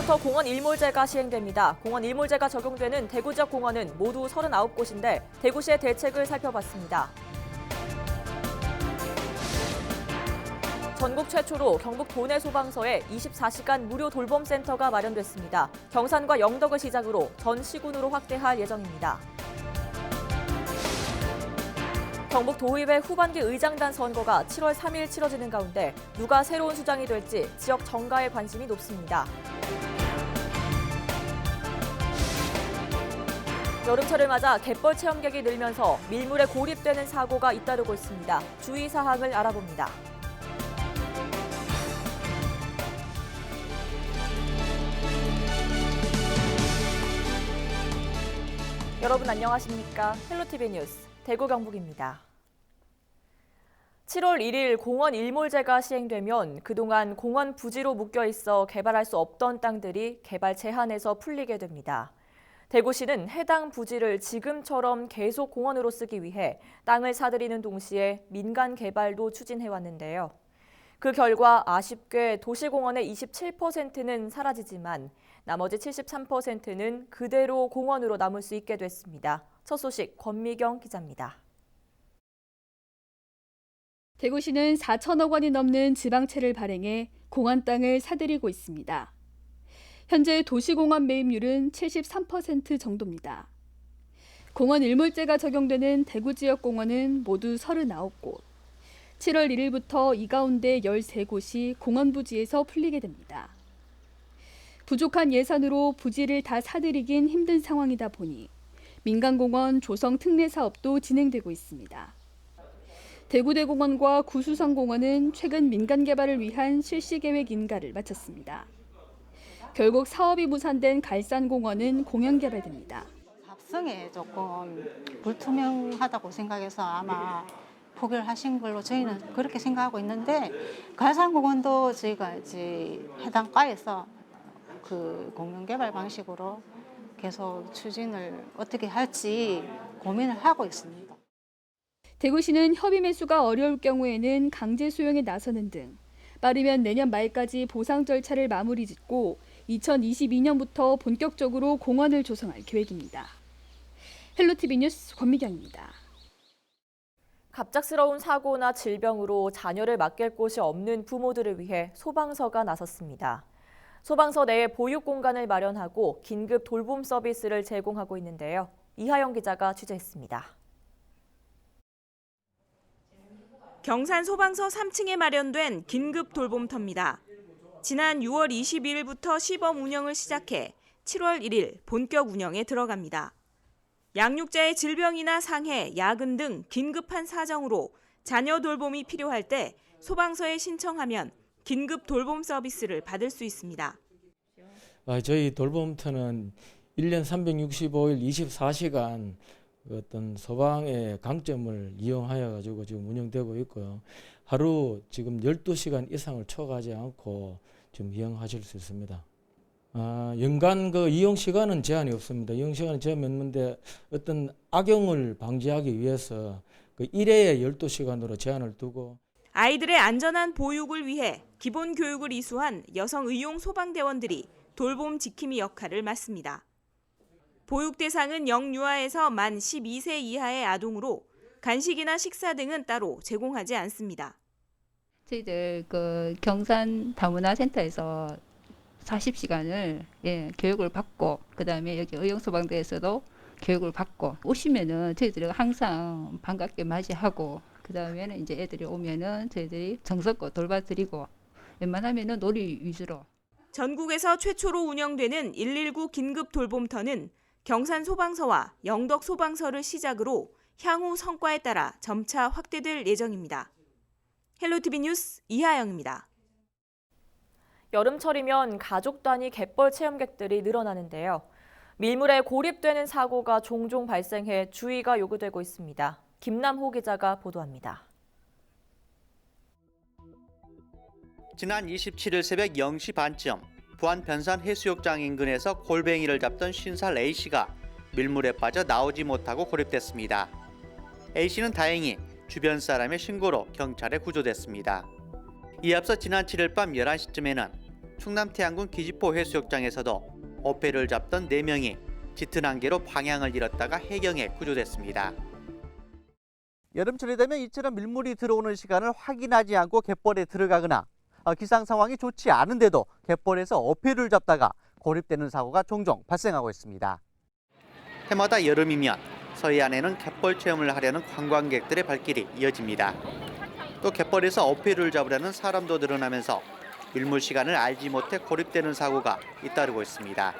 오늘부터 공원 일몰제가 시행됩니다. 공원 일몰제가 적용되는 대구 지역 공원은 모두 39곳인데 대구시의 대책을 살펴봤습니다. 전국 최초로 경북 도내 소방서에 24시간 무료 돌봄 센터가 마련됐습니다. 경산과 영덕을 시작으로 전 시군으로 확대할 예정입니다. 경북 도의회 후반기 의장단 선거가 7월 3일 치러지는 가운데 누가 새로운 수장이 될지 지역 정가에 관심이 높습니다. 여름철을 맞아 갯벌 체험객이 늘면서 밀물에 고립되는 사고가 잇따르고 있습니다. 주의 사항을 알아봅니다. 여러분 안녕하십니까? 헬로티비 뉴스 대구 경북입니다. 7월 1일 공원 일몰제가 시행되면 그동안 공원 부지로 묶여 있어 개발할 수 없던 땅들이 개발 제한에서 풀리게 됩니다. 대구시는 해당 부지를 지금처럼 계속 공원으로 쓰기 위해 땅을 사들이는 동시에 민간 개발도 추진해 왔는데요. 그 결과 아쉽게 도시공원의 27%는 사라지지만 나머지 73%는 그대로 공원으로 남을 수 있게 됐습니다. 첫 소식 권미경 기자입니다. 대구시는 4천억 원이 넘는 지방채를 발행해 공원 땅을 사들이고 있습니다. 현재 도시공원 매입률은 73% 정도입니다. 공원 일몰제가 적용되는 대구 지역 공원은 모두 39곳. 7월 1일부터 이 가운데 13곳이 공원 부지에서 풀리게 됩니다. 부족한 예산으로 부지를 다 사들이긴 힘든 상황이다 보니 민간공원 조성 특례 사업도 진행되고 있습니다. 대구대공원과 구수성공원은 최근 민간 개발을 위한 실시 계획 인가를 마쳤습니다. 결국 사업이 무산된 갈산공원은 공영 개발됩니다. 합성에 조금 불투명하다고 생각해서 아마 포기를 하신 걸로 저희는 그렇게 생각하고 있는데 갈산공원도 저희가 이제 해당 과에서 그 공영개발 방식으로 계속 추진을 어떻게 할지 고민을 하고 있습니다. 대구시는 협의 매수가 어려울 경우에는 강제 수용에 나서는 등 빠르면 내년 말까지 보상 절차를 마무리 짓고 2022년부터 본격적으로 공원을 조성할 계획입니다. 헬로티비 뉴스 권미경입니다. 갑작스러운 사고나 질병으로 자녀를 맡길 곳이 없는 부모들을 위해 소방서가 나섰습니다. 소방서 내에 보육 공간을 마련하고 긴급 돌봄 서비스를 제공하고 있는데요. 이하영 기자가 취재했습니다. 경산 소방서 3층에 마련된 긴급 돌봄터입니다. 지난 6월 22일부터 시범 운영을 시작해 7월 1일 본격 운영에 들어갑니다. 양육자의 질병이나 상해, 야근 등 긴급한 사정으로 자녀 돌봄이 필요할 때 소방서에 신청하면 긴급 돌봄 서비스를 받을 수 있습니다. 아, 저희 돌봄터는 1년 365일 24시간 어떤 소방의 강점을 이용하여 가지고 지금 운영되고 있고요. 하루 지금 12시간 이상을 초과하지 않고 지금 이용하실 수 있습니다. 아, 연간 그 이용 시간은 제한이 없습니다. 이용 시간은 제한이 없는데 어떤 악용을 방지하기 위해서 그 1회에 12시간으로 제한을 두고 아이들의 안전한 보육을 위해 기본 교육을 이수한 여성 의용 소방대원들이 돌봄 지킴이 역할을 맡습니다. 보육 대상은 영유아에서 만 12세 이하의 아동으로 간식이나 식사 등은 따로 제공하지 않습니다. 저희들 그 경산 다문화 센터에서 40시간을 예, 교육을 받고 그다음에 여기 의용소방대에서도 교육을 받고 오시면은 저희들이 항상 반갑게 맞이하고 그다음에는 이제 애들이 오면은 저희들이 정성껏 돌봐드리고 웬만하면은 놀이 위주로 전국에서 최초로 운영되는 119 긴급 돌봄터는 경산 소방서와 영덕 소방서를 시작으로 향후 성과에 따라 점차 확대될 예정입니다. 헬로티비 뉴스 이하영입니다. 여름철이면 가족 단위 갯벌 체험객들이 늘어나는데요. 밀물에 고립되는 사고가 종종 발생해 주의가 요구되고 있습니다. 김남호 기자가 보도합니다. 지난 27일 새벽 0시 반쯤 부안 변산 해수욕장 인근에서 골뱅이를 잡던 50살 A씨가 밀물에 빠져 나오지 못하고 고립됐습니다. A씨는 다행히 주변 사람의 신고로 경찰에 구조됐습니다. 이에 앞서 지난 7일 밤 11시쯤에는 충남 태안군 기지포 해수욕장에서도 어패를 잡던 4명이 짙은 안개로 방향을 잃었다가 해경에 구조됐습니다. 여름철이 되면 이처럼 밀물이 들어오는 시간을 확인하지 않고 갯벌에 들어가거나 어, 기상 상황이 좋지 않은데도 갯벌에서 어패를 잡다가 고립되는 사고가 종종 발생하고 있습니다. 해마다 여름이면 서해안에는 갯벌 체험을 하려는 관광객들의 발길이 이어집니다. 또 갯벌에서 어패를 잡으려는 사람도 늘어나면서 밀물 시간을 알지 못해 고립되는 사고가 잇따르고 있습니다.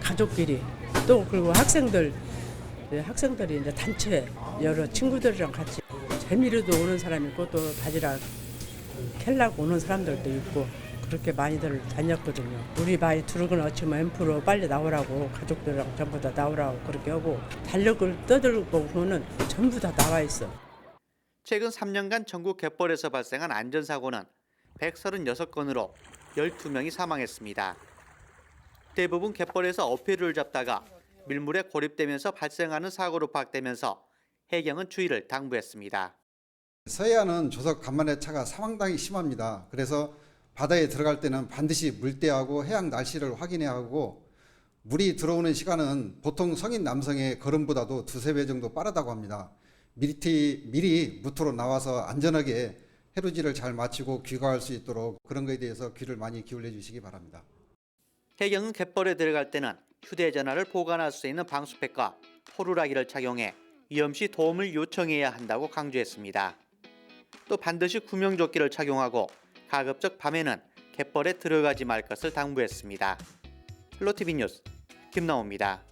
가족끼리 또 그리고 학생들 네, 학생들이 이제 단체 여러 친구들이랑 같이 재미로도 오는 사람이 있고 또 바지락 캘라고 오는 사람들도 있고 그렇게 많이들 다녔거든요. 우리 많이 두르건 어치면 앰프로 빨리 나오라고 가족들이랑 전부 다 나오라고 그렇게 하고 달력을 떠들고 보면은 전부 다 나와 있어. 최근 3년간 전국 갯벌에서 발생한 안전사고는 136건으로 12명이 사망했습니다. 대부분 갯벌에서 어패를 잡다가 밀물에 고립되면서 발생하는 사고로 파악되면서 해경은 주의를 당부했습니다. 서해안은 조석 간만에 차가 사망당이 심합니다. 그래서 바다에 들어갈 때는 반드시 물때하고 해양 날씨를 확인해야 하고 물이 들어오는 시간은 보통 성인 남성의 걸음보다도 두세 배 정도 빠르다고 합니다. 미리, 미리 무토로 나와서 안전하게 해루지를 잘 마치고 귀가할 수 있도록 그런 것에 대해서 귀를 많이 기울여 주시기 바랍니다. 해경은 갯벌에 들어갈 때는 휴대전화를 보관할 수 있는 방수팩과 호루라기를 착용해 위험 시 도움을 요청해야 한다고 강조했습니다. 또 반드시 구명조끼를 착용하고 가급적 밤에는 갯벌에 들어가지 말 것을 당부했습니다. 플로티비 뉴스 김나옵니다.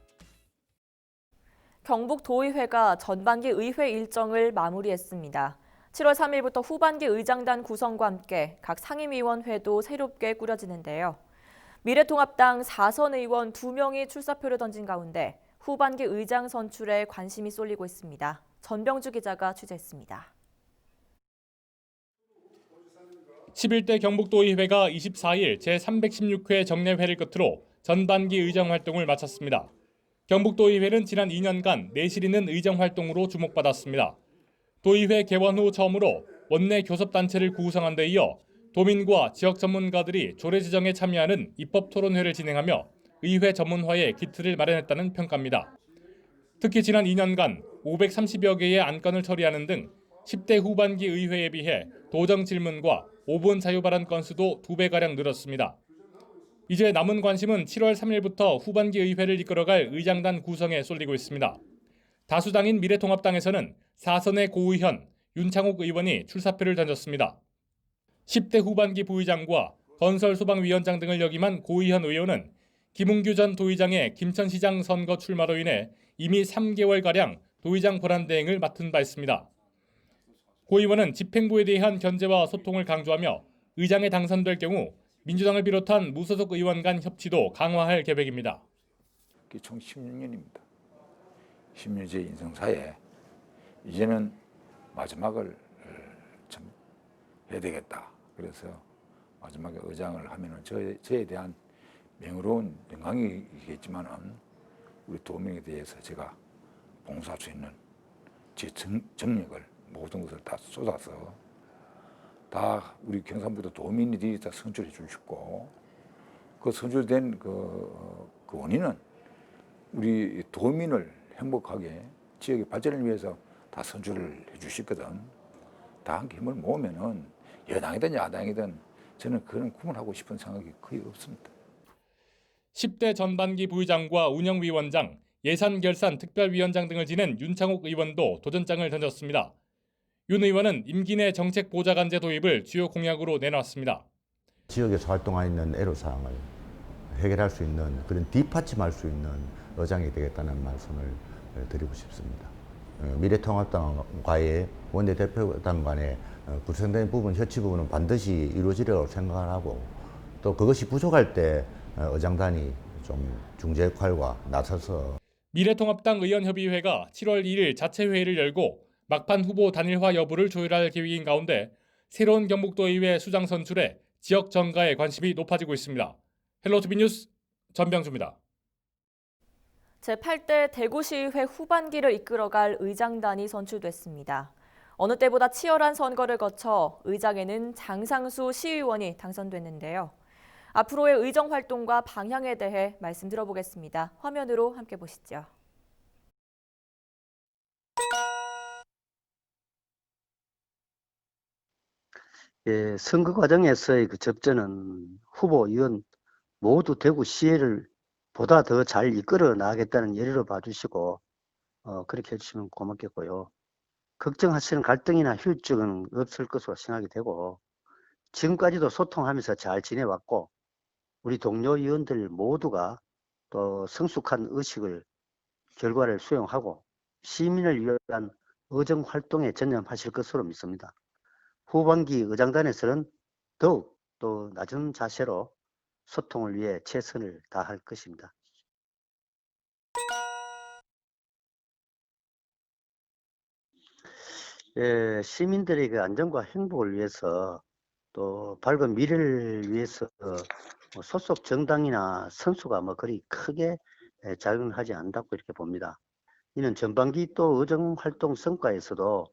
경북도의회가 전반기 의회 일정을 마무리했습니다. 7월 3일부터 후반기 의장단 구성과 함께 각 상임위원회도 새롭게 꾸려지는데요. 미래통합당 4선 의원 2명이 출사표를 던진 가운데 후반기 의장 선출에 관심이 쏠리고 있습니다. 전병주 기자가 취재했습니다. 11대 경북도의회가 24일 제316회 정례회를 끝으로 전반기 의정 활동을 마쳤습니다. 경북도의회는 지난 2년간 내실 있는 의정 활동으로 주목받았습니다. 도의회 개원 후 처음으로 원내 교섭단체를 구성한 데 이어 도민과 지역 전문가들이 조례 지정에 참여하는 입법 토론회를 진행하며 의회 전문화에 기틀을 마련했다는 평가입니다. 특히 지난 2년간 530여 개의 안건을 처리하는 등 10대 후반기 의회에 비해 도정 질문과 5분 자유 발언 건수도 2배가량 늘었습니다. 이제 남은 관심은 7월 3일부터 후반기 의회를 이끌어갈 의장단 구성에 쏠리고 있습니다. 다수당인 미래통합당에서는 4선의 고의현, 윤창욱 의원이 출사표를 던졌습니다. 10대 후반기 부의장과 건설소방위원장 등을 역임한 고의현 의원은 김웅규 전 도의장의 김천시장 선거 출마로 인해 이미 3개월가량 도의장 권한 대행을 맡은 바 있습니다. 고 의원은 집행부에 대한 견제와 소통을 강조하며 의장에 당선될 경우 민주당을 비롯한 무소속 의원 간 협치도 강화할 계획입니다. 총 16년입니다. 16년째 인생사에 이제는 마지막을 참 해야 되겠다. 그래서 마지막에 의장을 하면은 저에, 저에 대한 명예로운 영광이겠지만은 우리 도민에 대해서 제가 봉사할 수 있는 제 정, 정력을 모든 것을 다 쏟아서 다 우리 경상북도 도민들이 다 선출해 주시고 그 선출된 그, 그 원인은 우리 도민을 행복하게 지역의 발전을 위해서 다 선출을 해 주시거든. 다 함께 힘을 모으면은 여당이든 야당이든 저는 그런 구분하고 싶은 생각이 거의 없습니다. 10대 전반기 부의장과 운영위원장, 예산결산 특별위원장 등을 지낸 윤창욱 의원도 도전장을 던졌습니다. 윤 의원은 임기 내 정책 보좌관제 도입을 주요 공약으로 내놨습니다. 지역에서 활동하는 애로사항을 해결할 수 있는 그런 뒷받침할 수 있는 의장이 되겠다는 말씀을 드리고 싶습니다. 어, 미래통합당과의 원내대표당 간의 어, 구성된 부분, 협치 부분은 반드시 이루어지리라고 생각을 하고 또 그것이 부족할 때 어, 의장단이 좀 중재 역할과 나서서 미래통합당 의원협의회가 7월 2일 자체 회의를 열고 막판 후보 단일화 여부를 조율할 계획인 가운데 새로운 경북도의회 수장 선출에 지역 정가의 관심이 높아지고 있습니다. 헬로티비 뉴스 전병주입니다. 제8대 대구시의회 후반기를 이끌어갈 의장단이 선출됐습니다. 어느 때보다 치열한 선거를 거쳐 의장에는 장상수 시의원이 당선됐는데요. 앞으로의 의정 활동과 방향에 대해 말씀 들어보겠습니다. 화면으로 함께 보시죠. 예, 선거 과정에서의 그 접전은 후보, 의원 모두 대구 시의를 보다 더 잘 이끌어 나가겠다는 예를 봐주시고, 어, 그렇게 해주시면 고맙겠고요. 걱정하시는 갈등이나 휴증은 없을 것으로 생각이 되고, 지금까지도 소통하면서 잘 지내왔고, 우리 동료 의원들 모두가 또 성숙한 의식을, 결과를 수용하고, 시민을 위한 의정 활동에 전념하실 것으로 믿습니다. 후반기 의장단에서는 더욱 또 낮은 자세로 소통을 위해 최선을 다할 것입니다. 예, 시민들의 그 안전과 행복을 위해서 또 밝은 미래를 위해서 뭐 소속 정당이나 선수가 뭐 그리 크게 예, 작용을 하지 않는다고 이렇게 봅니다. 이는 전반기 또 의정 활동 성과에서도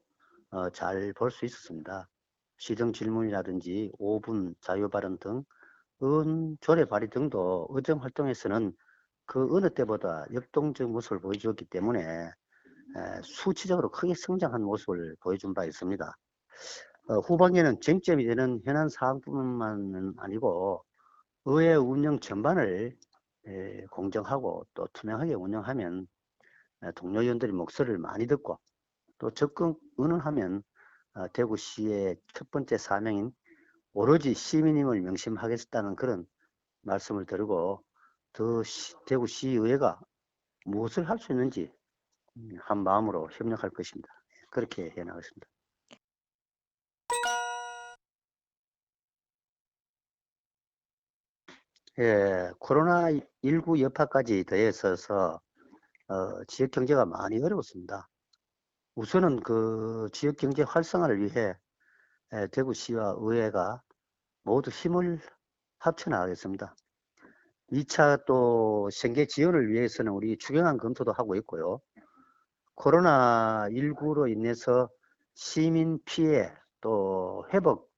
어, 잘볼 수 있었습니다. 시정 질문이라든지 5분 자유 발언 등 조례 발의 등도 의정 활동에서는 그 어느 때보다 역동적 모습을 보여주었기 때문에 에, 수치적으로 크게 성장한 모습을 보여준 바 있습니다. 어, 후반기에는 쟁점이 되는 현안 사항뿐만 아니고 의회 운영 전반을 에, 공정하고 또 투명하게 운영하면 에, 동료 의원들이 목소리를 많이 듣고 또 적극 의논하면 어, 대구시의 첫 번째 사명인 오로지 시민임을 명심하겠다는 그런 말씀을 드리고 더 시- 대구시의회가 무엇을 할 수 있는지 음, 한 마음으로 협력할 것입니다. 그렇게 해나가겠습니다. 예, 코로나19 여파까지 더해서서 어, 지역 경제가 많이 어려웠습니다. 우선은 그 지역 경제 활성화를 위해 에, 대구시와 의회가 모두 힘을 합쳐 나가겠습니다. 2차 또 생계 지원을 위해서는 우리 추경안 검토도 하고 있고요. 코로나19로 인해서 시민 피해 또 회복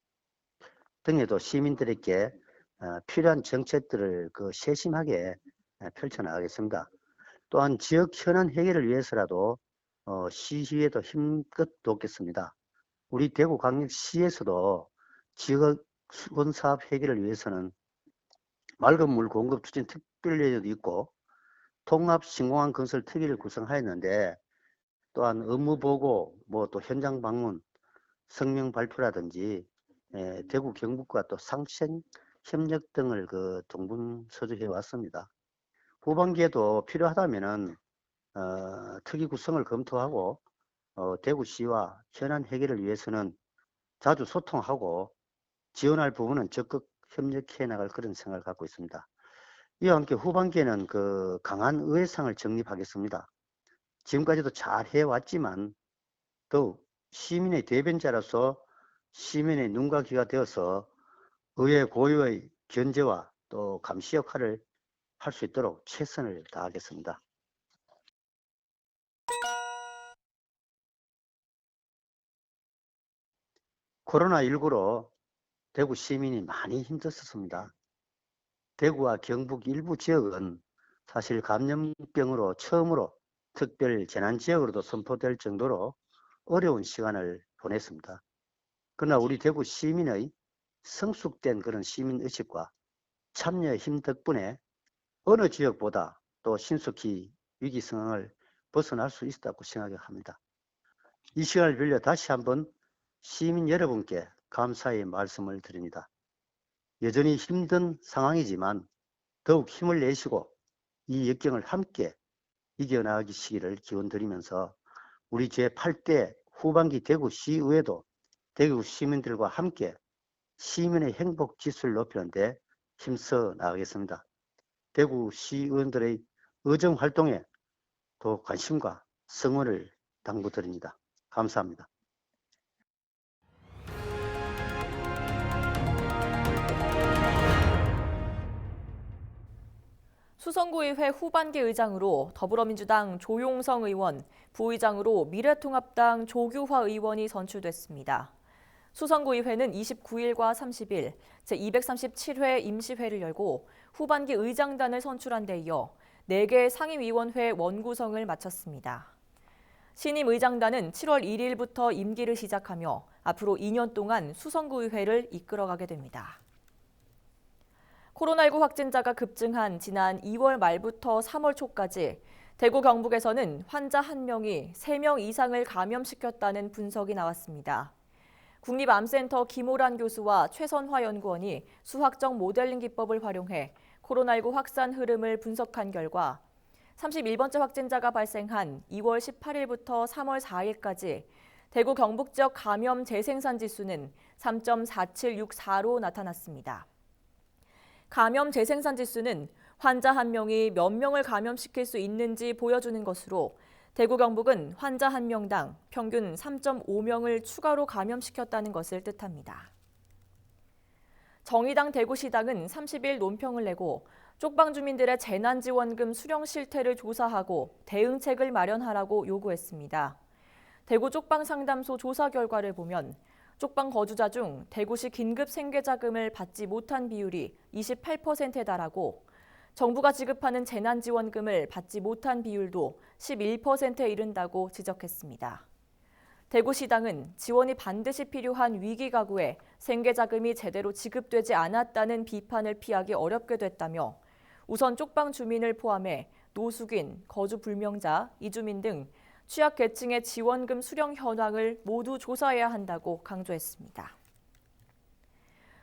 등에도 시민들에게 어, 필요한 정책들을 그 세심하게 에, 펼쳐 나가겠습니다. 또한 지역 현안 해결을 위해서라도 어, 시의회도 힘껏 돕겠습니다. 우리 대구 광역시에서도 지역 수건 사업 해결을 위해서는 맑은 물 공급 추진 특별위원회도 있고 통합 신공항 건설 특위를 구성하였는데 또한 업무 보고 뭐 또 현장 방문 성명 발표라든지 에, 대구 경북과 또 상생 협력 등을 그 동분 서주해 왔습니다. 후반기에도 필요하다면은 어, 특위 구성을 검토하고 어, 대구시와 현안 해결을 위해서는 자주 소통하고 지원할 부분은 적극 협력해 나갈 그런 생각을 갖고 있습니다. 이와 함께 후반기에는 그 강한 의회상을 정립하겠습니다. 지금까지도 잘 해왔지만 더욱 시민의 대변자로서 시민의 눈과 귀가 되어서 의회 고유의 견제와 또 감시 역할을 할 수 있도록 최선을 다하겠습니다. 코로나19로 대구 시민이 많이 힘들었습니다. 대구와 경북 일부 지역은 사실 감염병으로 처음으로 특별 재난 지역으로도 선포될 정도로 어려운 시간을 보냈습니다. 그러나 우리 대구 시민의 성숙된 그런 시민 의식과 참여의 힘 덕분에 어느 지역보다 또 신속히 위기 상황을 벗어날 수 있었다고 생각합니다. 이 시간을 빌려 다시 한번 시민 여러분께 감사의 말씀을 드립니다. 여전히 힘든 상황이지만 더욱 힘을 내시고 이 역경을 함께 이겨나가시기를 기원드리면서 우리 제8대 후반기 대구시의회도 대구 시민들과 함께 시민의 행복 지수를 높이는데 힘써 나가겠습니다. 대구 시의원들의 의정 활동에 더 관심과 성원을 당부드립니다. 감사합니다. 수성구의회 후반기 의장으로 더불어민주당 조용성 의원, 부의장으로 미래통합당 조규화 의원이 선출됐습니다. 수성구의회는 29일과 30일 제237회 임시회를 열고 후반기 의장단을 선출한 데 이어 4개 상임위원회 원구성을 마쳤습니다. 신임 의장단은 7월 1일부터 임기를 시작하며 앞으로 2년 동안 수성구의회를 이끌어가게 됩니다. 코로나19 확진자가 급증한 지난 2월 말부터 3월 초까지 대구 경북에서는 환자 1명이 3명 이상을 감염시켰다는 분석이 나왔습니다. 국립암센터 김호란 교수와 최선화 연구원이 수학적 모델링 기법을 활용해 코로나19 확산 흐름을 분석한 결과 31번째 확진자가 발생한 2월 18일부터 3월 4일까지 대구 경북 지역 감염 재생산 지수는 3.4764로 나타났습니다. 감염 재생산 지수는 환자 한 명이 몇 명을 감염시킬 수 있는지 보여주는 것으로 대구 경북은 환자 한 명당 평균 3.5명을 추가로 감염시켰다는 것을 뜻합니다. 정의당 대구시당은 30일 논평을 내고 쪽방 주민들의 재난지원금 수령 실태를 조사하고 대응책을 마련하라고 요구했습니다. 대구 쪽방 상담소 조사 결과를 보면 쪽방 거주자 중 대구시 긴급 생계자금을 받지 못한 비율이 28%에 달하고 정부가 지급하는 재난지원금을 받지 못한 비율도 11%에 이른다고 지적했습니다. 대구시당은 지원이 반드시 필요한 위기 가구에 생계자금이 제대로 지급되지 않았다는 비판을 피하기 어렵게 됐다며 우선 쪽방 주민을 포함해 노숙인, 거주 불명자, 이주민 등 취약계층의 지원금 수령 현황을 모두 조사해야 한다고 강조했습니다.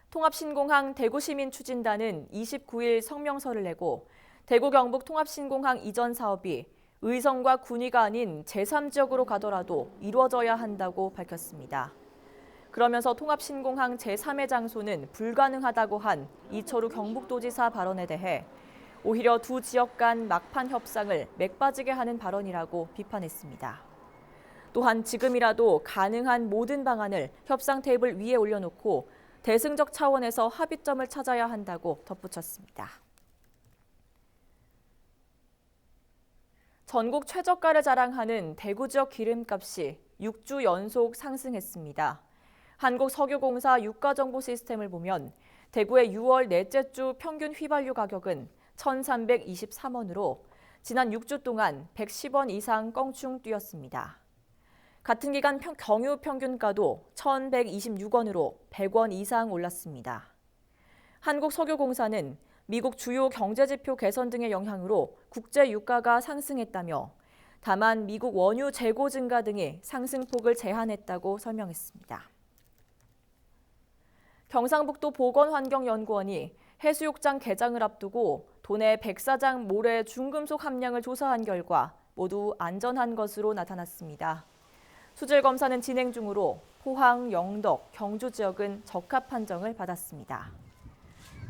통합신공항 대구시민추진단은 29일 성명서를 내고 대구 경북 통합신공항 이전 사업이 의성과 군위가 아닌 제3지역으로 가더라도 이루어져야 한다고 밝혔습니다. 그러면서 통합신공항 제3의 장소는 불가능하다고 한 이철우 경북도지사 발언에 대해 오히려 두 지역 간 막판 협상을 맥빠지게 하는 발언이라고 비판했습니다. 또한 지금이라도 가능한 모든 방안을 협상 테이블 위에 올려놓고 대승적 차원에서 합의점을 찾아야 한다고 덧붙였습니다. 전국 최저가를 자랑하는 대구 지역 기름값이 6주 연속 상승했습니다. 한국석유공사 유가정보 시스템을 보면 대구의 6월 넷째 주 평균 휘발유 가격은 1,323원으로 지난 6주 동안 110원 이상 껑충 뛰었습니다. 같은 기간 평, 경유 평균가도 1,126원으로 100원 이상 올랐습니다. 한국석유공사는 미국 주요 경제지표 개선 등의 영향으로 국제 유가가 상승했다며 다만 미국 원유 재고 증가 등이 상승폭을 제한했다고 설명했습니다. 경상북도 보건환경연구원이 해수욕장 개장을 앞두고 도내 백사장 모래 중금속 함량을 조사한 결과 모두 안전한 것으로 나타났습니다. 수질 검사는 진행 중으로 포항, 영덕, 경주 지역은 적합 판정을 받았습니다.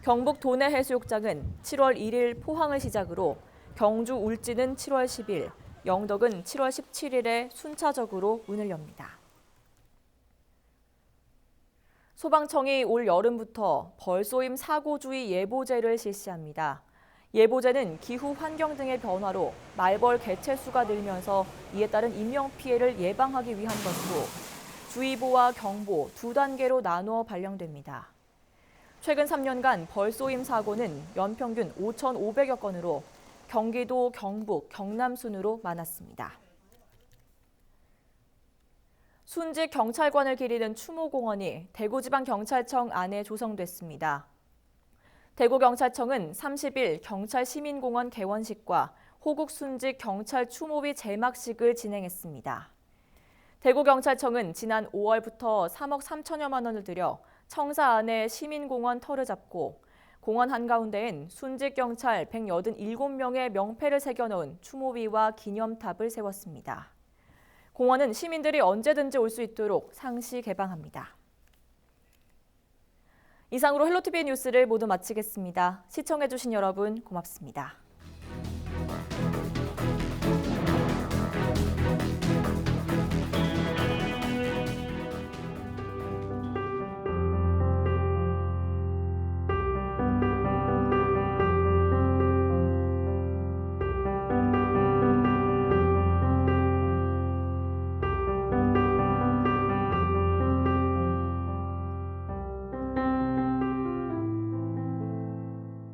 경북 도내 해수욕장은 7월 1일 포항을 시작으로 경주 울진은 7월 10일, 영덕은 7월 17일에 순차적으로 문을 엽니다. 소방청이 올 여름부터 벌쏘임 사고주의 예보제를 실시합니다. 예보제는 기후 환경 등의 변화로 말벌 개체 수가 늘면서 이에 따른 인명 피해를 예방하기 위한 것으로 주의보와 경보 두 단계로 나누어 발령됩니다. 최근 3년간 벌쏘임 사고는 연평균 5,500여 건으로 경기도, 경북, 경남 순으로 많았습니다. 순직 경찰관을 기리는 추모공원이 대구지방경찰청 안에 조성됐습니다. 대구경찰청은 30일 경찰시민공원 개원식과 호국순직 경찰 추모비 제막식을 진행했습니다. 대구경찰청은 지난 5월부터 3억 3천여만 원을 들여 청사 안에 시민공원 터를 잡고 공원 한가운데엔 순직 경찰 187명의 명패를 새겨놓은 추모비와 기념탑을 세웠습니다. 공원은 시민들이 언제든지 올 수 있도록 상시 개방합니다. 이상으로 헬로투비 뉴스를 모두 마치겠습니다. 시청해주신 여러분 고맙습니다.